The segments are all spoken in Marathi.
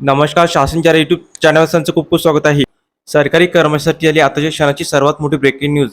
नमस्कार शासनच्या युट्यूब चॅनल त्यांचं खूप खूप स्वागत आहे. सरकारी कर्मचाऱ्यांसाठी आली आताच्या क्षणाची सर्वात मोठी ब्रेकिंग न्यूज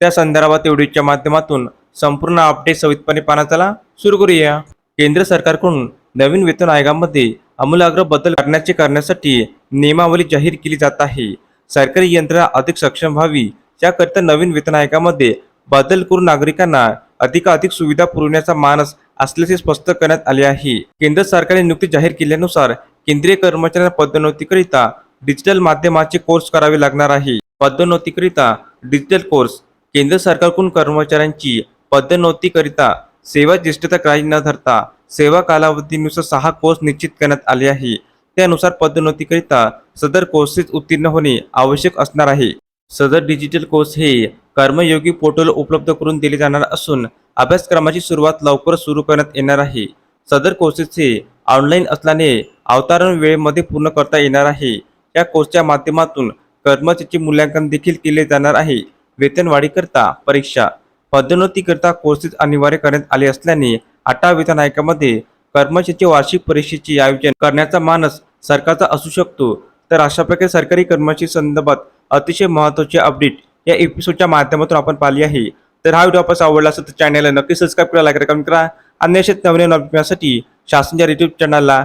त्या संदर्भात व्हिडिओच्या माध्यमातून संपूर्ण अपडेट सवितपणे पाहण्यात आला सुरू करूया. केंद्र सरकारकडून नवीन वेतन आयोगामध्ये आमूलाग्र बदल करण्याचे करण्यासाठी नियमावली जाहीर केली जात आहे. सरकारी यंत्रणा अधिक सक्षम व्हावी याकरिता नवीन वेतन आयोगामध्ये बदल करून नागरिकांना अधिकाधिक सुविधा पुरवण्याचा मानस असल्याचे स्पष्ट करण्यात आले आहे. केंद्र सरकारने नुकती जाहीर केल्यानुसार केंद्रीय कर्मचाऱ्यांना पदोन्नतीकरिता डिजिटल माध्यमाचे कोर्स करावे लागणार आहे. पदोन्नतीकरिता डिजिटल कोर्स केंद्र सरकारकडून कर्मचाऱ्यांची पदोन्नतीकरिता सेवा ज्येष्ठता काही न धरता सेवा कालावधीनुसार सहा कोर्स निश्चित करण्यात आले आहे. त्यानुसार पदोन्नतीकरिता सदर कोर्सेस उत्तीर्ण होणे आवश्यक असणार आहे. सदर डिजिटल कोर्स हे कर्मयोगी पोर्टल उपलब्ध करून दिले जाणार असून अभ्यासक्रमाची सुरुवात लवकर सुरू करण्यात येणार आहे. सदर कोर्सेस हे ऑनलाईन असल्याने अवतारण वेळेमध्ये पूर्ण करता येणार आहे. या कोर्सच्या माध्यमातून कर्मचाऱ्याचे मूल्यांकन देखील केले जाणार आहे. वेतनवाढीकरता परीक्षा पदोन्नतीकरता कोर्सेस अनिवार्य करण्यात आले असल्याने आठा वेतन आयोगामध्ये कर्मचाऱ्याचे वार्षिक परीक्षेचे आयोजन करण्याचा मानस सरकारचा असू शकतो. तर अशा प्रकारे सरकारी कर्मचारी संदर्भात अतिशय महत्त्वाचे अपडेट या एपिसोडच्या माध्यमातून आपण पाहिली आहे. तर हा व्हिडिओ आपण आवडला असेल तर चॅनलला नक्की सबस्क्राईब करा लाईक करा कमेंट करा. आणि अशाच नवीन नवीन शासनच्या युट्यूब चॅनलला